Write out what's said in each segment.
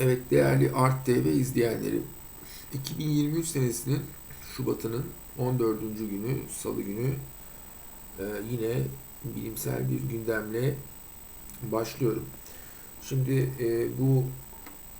Evet değerli Art TV izleyenleri 2023 senesinin Şubat'ının 14. günü Salı günü e, yine bilimsel bir gündemle başlıyorum. Şimdi e, bu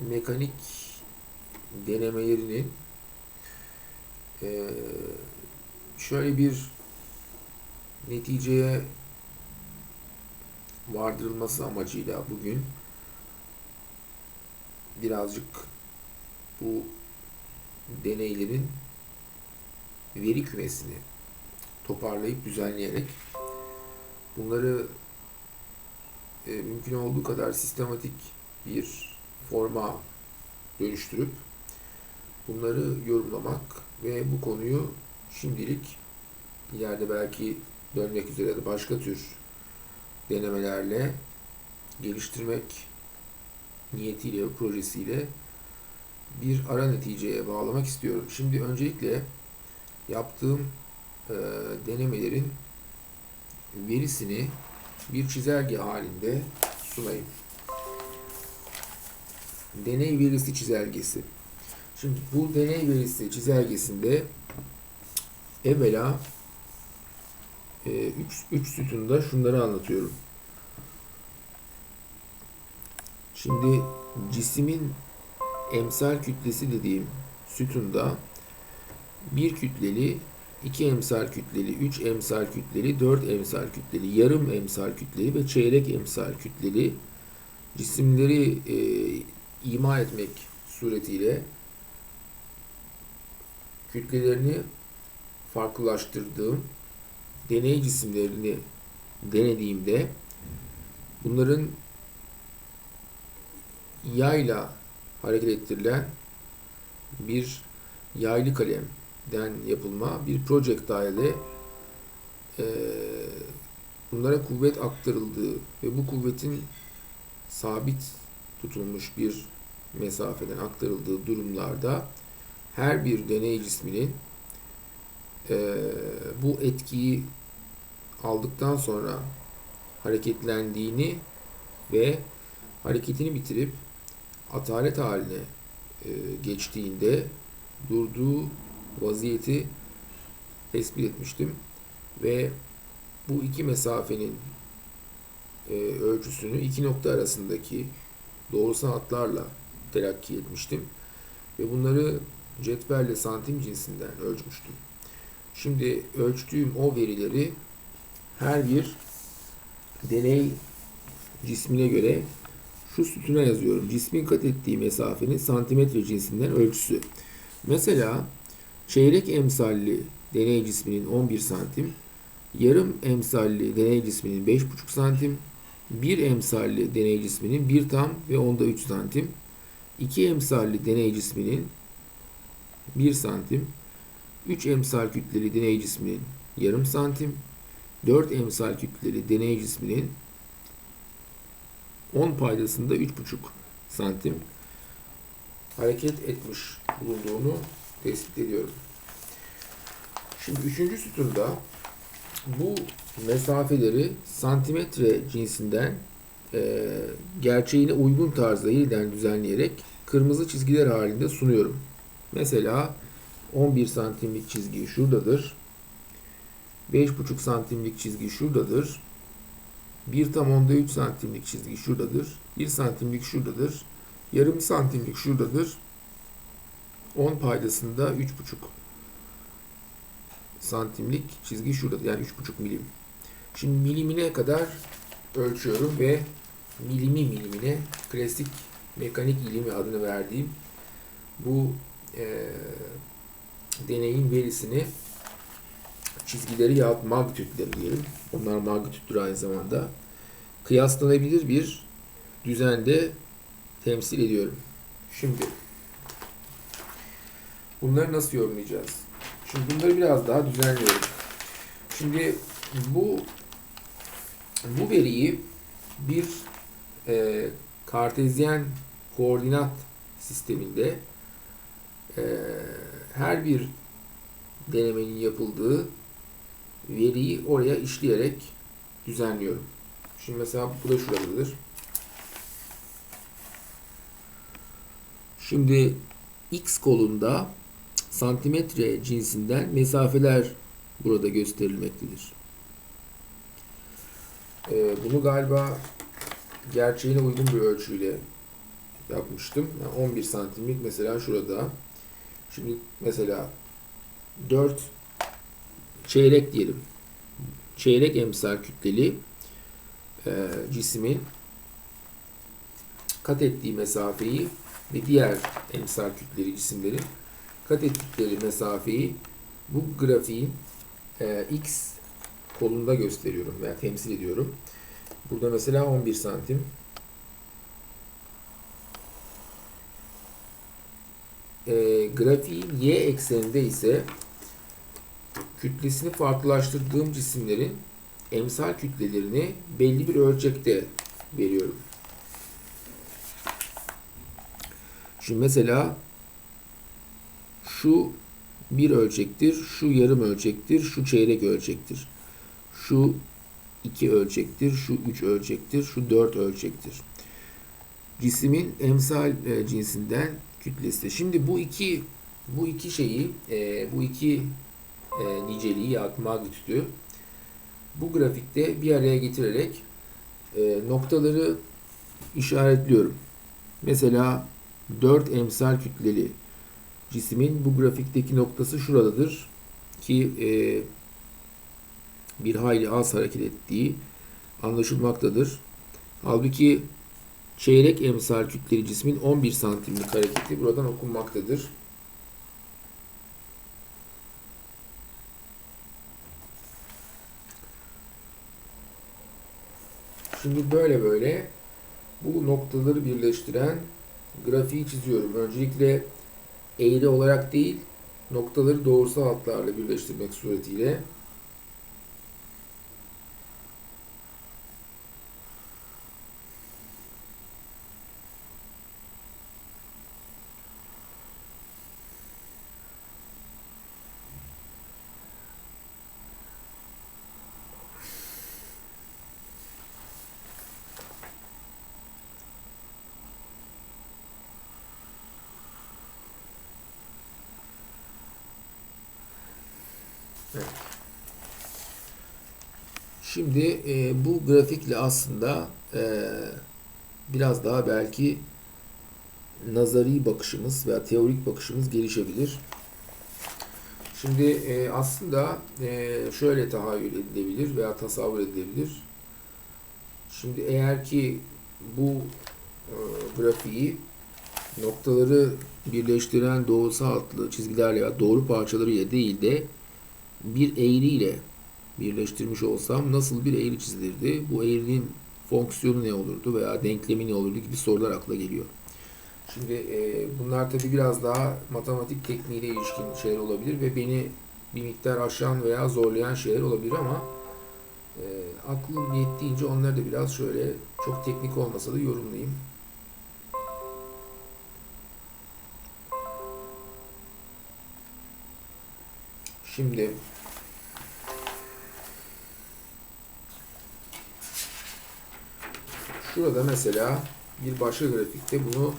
mekanik denemelerinin e, şöyle bir neticeye vardırılması amacıyla bugün birazcık bu deneylerin veri kümesini toparlayıp düzenleyerek bunları e, mümkün olduğu kadar sistematik bir forma dönüştürüp bunları yorumlamak ve bu konuyu şimdilik ileride belki dönmek üzere de başka tür denemelerle geliştirmek niyetiyle projesiyle bir ara neticeye bağlamak istiyorum. Şimdi öncelikle yaptığım e, denemelerin verisini bir çizelge halinde sunayım. Deney verisi çizelgesi. Şimdi bu deney verisi çizelgesinde evvela 3 e, üç sütunda şunları anlatıyorum. Şimdi cismin emsal kütlesi dediğim sütunda bir kütleli, iki emsal kütleli, üç emsal kütleli, dört emsal kütleli, yarım emsal kütleli ve çeyrek emsal kütleli cisimleri e, ima etmek suretiyle kütlelerini farklılaştırdığım deney cisimlerini denediğimde bunların yayla hareket ettirilen bir yaylı kalemden yapılma bir projectile e, bunlara kuvvet aktarıldığı ve bu kuvvetin sabit tutulmuş bir mesafeden aktarıldığı durumlarda her bir deney cisminin e, bu etkiyi aldıktan sonra hareketlendiğini ve hareketini bitirip atalet haline e, geçtiğinde durduğu vaziyeti tespit etmiştim ve bu iki mesafenin e, ölçüsünü iki nokta arasındaki doğrusal hatlarla telakki etmiştim ve bunları cetvelle santim cinsinden ölçmüştüm. Şimdi ölçtüğüm o verileri her bir deney cismine göre şu sütuna yazıyorum. Cismin kat ettiği mesafenin santimetre cinsinden ölçüsü. Mesela çeyrek emsalli deney cisminin 11 santim, yarım emsalli deney cisminin 5,5 santim, bir emsalli deney cisminin 1 tam ve onda 3 santim, iki emsalli deney cisminin 1 santim, 3 emsal kütleli deney cisminin yarım santim, 4 emsal kütleli deney cisminin 10 paydasında 3,5 santim hareket etmiş bulunduğunu tespit ediyorum. Şimdi üçüncü sütunda bu mesafeleri santimetre cinsinden e, gerçeğine uygun tarzda yeniden düzenleyerek kırmızı çizgiler halinde sunuyorum. Mesela 11 santimlik çizgi şuradadır. 5,5 santimlik çizgi şuradadır. 1 tam onda 3 santimlik çizgi şuradadır. 1 santimlik şuradadır. Yarım santimlik şuradadır. 10 paydasında 3,5 santimlik çizgi şurada. Yani 3,5 milim. Şimdi milimine kadar ölçüyorum ve milimi milimine klasik mekanik ilimi adını verdiğim bu e, deneyin verisini çizgileri yahut magnitütleri diyelim. Onlar magnitüttür aynı zamanda. Kıyaslanabilir bir düzende temsil ediyorum. Şimdi bunları nasıl yorumlayacağız? Şimdi bunları biraz daha düzenliyorum. Şimdi bu bu veriyi bir e, kartezyen koordinat sisteminde e, her bir denemenin yapıldığı veriyi oraya işleyerek düzenliyorum. Şimdi mesela bu da şuradadır. Şimdi X kolunda santimetre cinsinden mesafeler burada gösterilmektedir. Ee, bunu galiba gerçeğine uygun bir ölçüyle yapmıştım. Yani 11 santimlik mesela şurada. Şimdi mesela 4 çeyrek diyelim. Çeyrek emsal kütleli e, cismin kat ettiği mesafeyi ve diğer emsal kütleli cisimlerin kat ettikleri mesafeyi bu grafiğin e, x kolunda gösteriyorum veya temsil ediyorum. Burada mesela 11 santim. E, grafiğin y ekseninde ise kütlesini farklılaştırdığım cisimlerin emsal kütlelerini belli bir ölçekte veriyorum. Şimdi mesela şu bir ölçektir, şu yarım ölçektir, şu çeyrek ölçektir. Şu iki ölçektir, şu üç ölçektir, şu dört ölçektir. Cismin emsal e, cinsinden kütlesi. Şimdi bu iki bu iki şeyi, e, bu iki e, niceliği ya magnitüdü bu grafikte bir araya getirerek e, noktaları işaretliyorum. Mesela 4 emsal kütleli cismin bu grafikteki noktası şuradadır ki e, bir hayli az hareket ettiği anlaşılmaktadır. Halbuki çeyrek emsal kütleli cismin 11 santimlik hareketi buradan okunmaktadır. Şimdi böyle böyle bu noktaları birleştiren grafiği çiziyorum. Öncelikle eğri olarak değil, noktaları doğrusal hatlarla birleştirmek suretiyle Şimdi e, bu grafikle aslında e, biraz daha belki nazari bakışımız veya teorik bakışımız gelişebilir. Şimdi e, aslında e, şöyle tahayyül edilebilir veya tasavvur edilebilir. Şimdi eğer ki bu e, grafiği noktaları birleştiren doğrusal hatlı çizgilerle veya doğru parçalarıyla değil de bir eğriyle birleştirmiş olsam nasıl bir eğri çizilirdi? Bu eğrinin fonksiyonu ne olurdu veya denklemi ne olurdu gibi sorular akla geliyor. Şimdi e, bunlar tabi biraz daha matematik tekniğiyle ilişkin şeyler olabilir ve beni bir miktar aşan veya zorlayan şeyler olabilir ama e, aklım yettiğince onları da biraz şöyle çok teknik olmasa da yorumlayayım. Şimdi şurada mesela bir başka grafikte bunu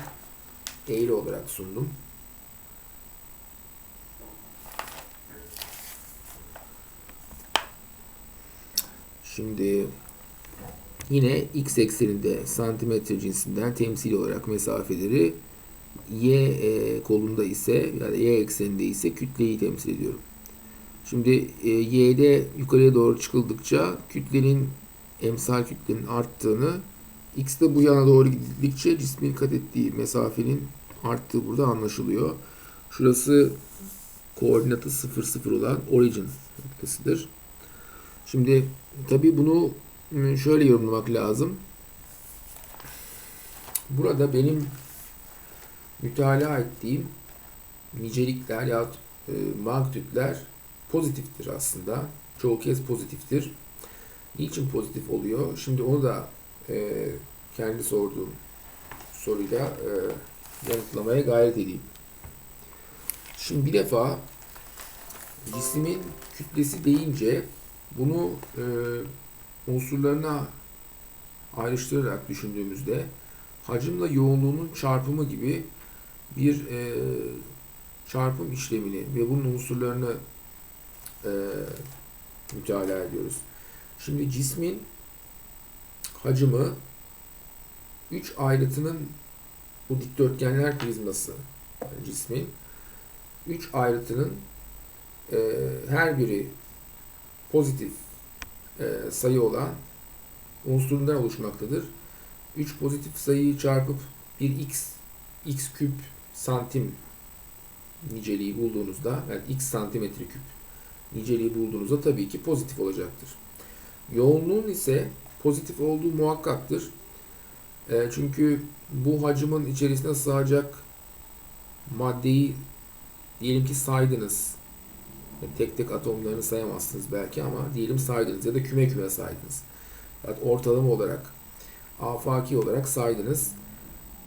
eğri olarak sundum. Şimdi yine x ekseninde santimetre cinsinden temsil olarak mesafeleri y e, kolunda ise yani y ekseninde ise kütleyi temsil ediyorum. Şimdi e, y'de yukarıya doğru çıkıldıkça kütlenin emsal kütlenin arttığını x'de bu yana doğru gidildikçe cismin kat ettiği mesafenin arttığı burada anlaşılıyor. Şurası koordinatı 0 0 olan origin noktasıdır. Şimdi tabi bunu şöyle yorumlamak lazım. Burada benim mütalaa ettiğim nicelikler ya e, magnitütler pozitiftir aslında. Çoğu kez pozitiftir. Niçin pozitif oluyor? Şimdi onu da e, kendi sorduğum soruyla e, yanıtlamaya gayret edeyim. Şimdi bir defa cismin kütlesi deyince bunu e, unsurlarına ayrıştırarak düşündüğümüzde hacimle yoğunluğunun çarpımı gibi bir e, çarpım işlemini ve bunun unsurlarını e, mütalaa ediyoruz. Şimdi cismin hacmi 3 ayrıtının bu dikdörtgenler prizması yani cismin 3 ayrıtının e, her biri pozitif e, sayı olan unsurundan oluşmaktadır. 3 pozitif sayıyı çarpıp bir x x küp santim niceliği bulduğunuzda yani x santimetre küp niceliği bulduğunuzda tabii ki pozitif olacaktır. Yoğunluğun ise pozitif olduğu muhakkaktır. E, çünkü bu hacmin içerisine sığacak maddeyi diyelim ki saydınız. Yani tek tek atomlarını sayamazsınız belki ama diyelim saydınız ya da küme küme saydınız. Yani ortalama olarak, afaki olarak saydınız.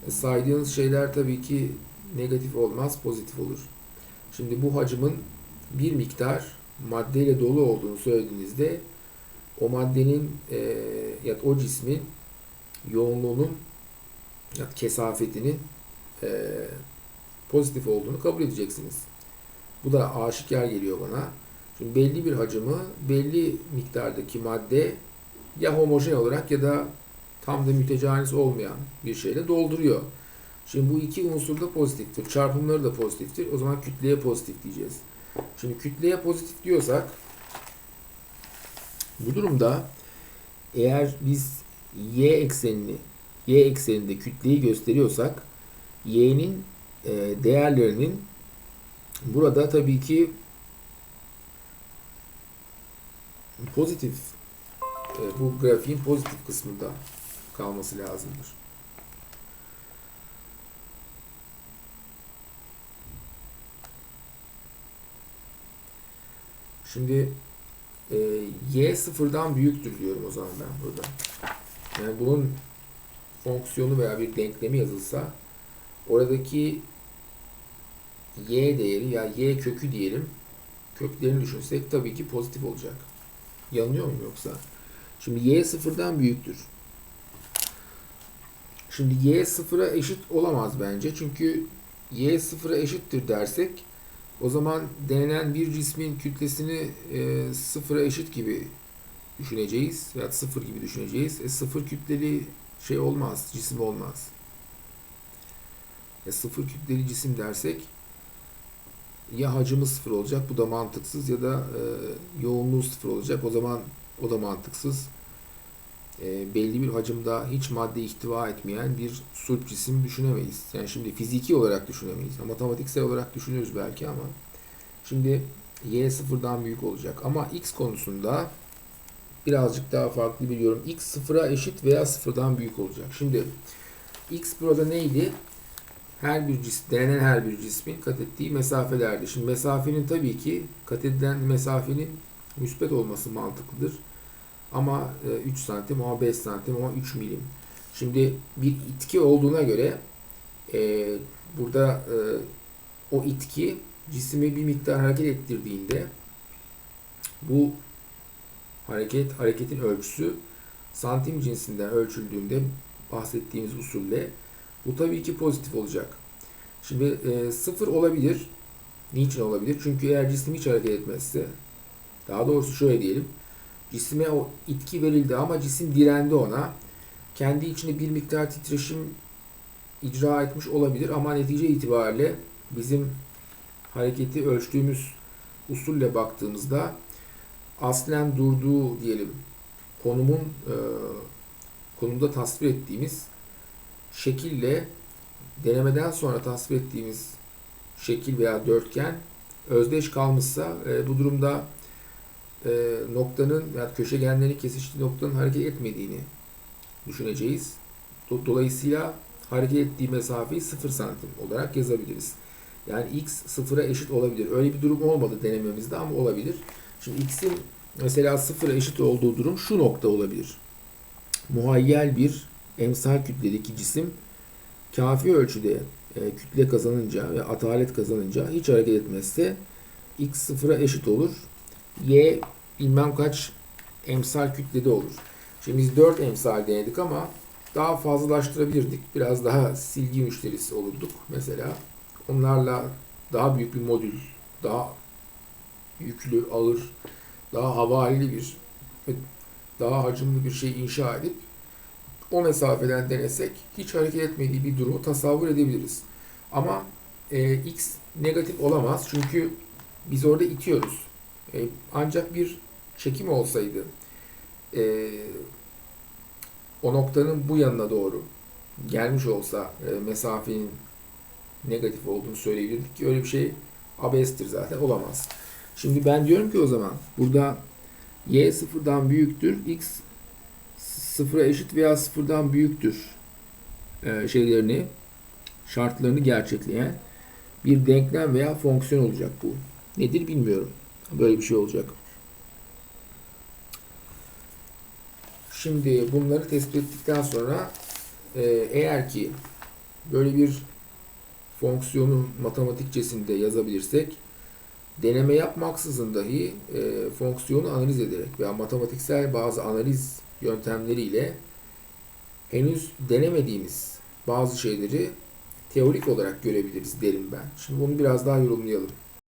E, saydığınız şeyler tabii ki negatif olmaz, pozitif olur. Şimdi bu hacmin bir miktar maddeyle dolu olduğunu söylediğinizde o maddenin e, ya o cismin yoğunluğunun ya kesafetinin e, pozitif olduğunu kabul edeceksiniz. Bu da aşikar geliyor bana. Şimdi belli bir hacmi, belli miktardaki madde ya homojen olarak ya da tam da mütecanis olmayan bir şeyle dolduruyor. Şimdi bu iki unsur da pozitiftir. Çarpımları da pozitiftir. O zaman kütleye pozitif diyeceğiz. Şimdi kütleye pozitif diyorsak bu durumda eğer biz y eksenini y ekseninde kütleyi gösteriyorsak y'nin e, değerlerinin burada tabii ki pozitif e, bu grafiğin pozitif kısmında kalması lazımdır. Şimdi e, y sıfırdan büyüktür diyorum o zaman ben burada. Yani bunun fonksiyonu veya bir denklemi yazılsa oradaki y değeri ya y kökü diyelim köklerini düşünsek tabii ki pozitif olacak. Yanılıyor muyum yoksa? Şimdi y sıfırdan büyüktür. Şimdi y sıfıra eşit olamaz bence. Çünkü y sıfıra eşittir dersek o zaman denenen bir cismin kütlesini e, sıfıra eşit gibi düşüneceğiz. Veya sıfır gibi düşüneceğiz. E, sıfır kütleli şey olmaz, cisim olmaz. E, sıfır kütleli cisim dersek ya hacmi sıfır olacak, bu da mantıksız ya da e, yoğunluğu sıfır olacak. O zaman o da mantıksız. E, belli bir hacimde hiç madde ihtiva etmeyen bir sulp cisim düşünemeyiz. Yani şimdi fiziki olarak düşünemeyiz. Matematiksel olarak düşünürüz belki ama şimdi y sıfırdan büyük olacak. Ama x konusunda birazcık daha farklı biliyorum. x sıfıra eşit veya sıfırdan büyük olacak. Şimdi x burada neydi? Her bir cisim, denenen her bir cismin kat ettiği mesafelerdi. Şimdi mesafenin tabii ki kat edilen mesafenin müspet olması mantıklıdır. Ama 3 santim, ama 5 santim, ama 3 milim. Şimdi bir itki olduğuna göre e, burada e, o itki cismi bir miktar hareket ettirdiğinde bu hareket hareketin ölçüsü santim cinsinden ölçüldüğünde bahsettiğimiz usulle bu tabii ki pozitif olacak. Şimdi e, sıfır olabilir. Niçin olabilir? Çünkü eğer cisim hiç hareket etmezse daha doğrusu şöyle diyelim. Cisme o itki verildi ama cisim direndi ona. Kendi içinde bir miktar titreşim icra etmiş olabilir ama netice itibariyle bizim hareketi ölçtüğümüz usulle baktığımızda aslen durduğu diyelim konumun e, konumda tasvir ettiğimiz şekille denemeden sonra tasvir ettiğimiz şekil veya dörtgen özdeş kalmışsa e, bu durumda e, noktanın veya köşegenlerin kesiştiği noktanın hareket etmediğini düşüneceğiz. Dolayısıyla hareket ettiği mesafeyi 0 santim olarak yazabiliriz. Yani x sıfıra eşit olabilir. Öyle bir durum olmadı denememizde ama olabilir. Şimdi x'in mesela sıfıra eşit olduğu durum şu nokta olabilir. Muhayyel bir emsal kütledeki cisim kafi ölçüde e, kütle kazanınca ve atalet kazanınca hiç hareket etmezse x sıfıra eşit olur. Y bilmem kaç emsal kütlede olur. Şimdi biz 4 emsal denedik ama daha fazlalaştırabilirdik. Biraz daha silgi müşterisi olurduk. Mesela onlarla daha büyük bir modül, daha yüklü, ağır, daha havalili bir daha hacimli bir şey inşa edip o mesafeden denesek hiç hareket etmediği bir durumu tasavvur edebiliriz. Ama e, x negatif olamaz çünkü biz orada itiyoruz. E, ancak bir çekim olsaydı e, o noktanın bu yanına doğru gelmiş olsa e, mesafenin negatif olduğunu söyleyebilirdik ki öyle bir şey abestir zaten olamaz. Şimdi ben diyorum ki o zaman burada y sıfırdan büyüktür, x sıfıra eşit veya sıfırdan büyüktür şeylerini, şartlarını gerçekleyen bir denklem veya fonksiyon olacak bu. Nedir bilmiyorum. Böyle bir şey olacak. Şimdi bunları tespit ettikten sonra e, eğer ki böyle bir fonksiyonu matematikçesinde yazabilirsek deneme yapmaksızın dahi e, fonksiyonu analiz ederek veya matematiksel bazı analiz yöntemleriyle henüz denemediğimiz bazı şeyleri teorik olarak görebiliriz derim ben. Şimdi bunu biraz daha yorumlayalım.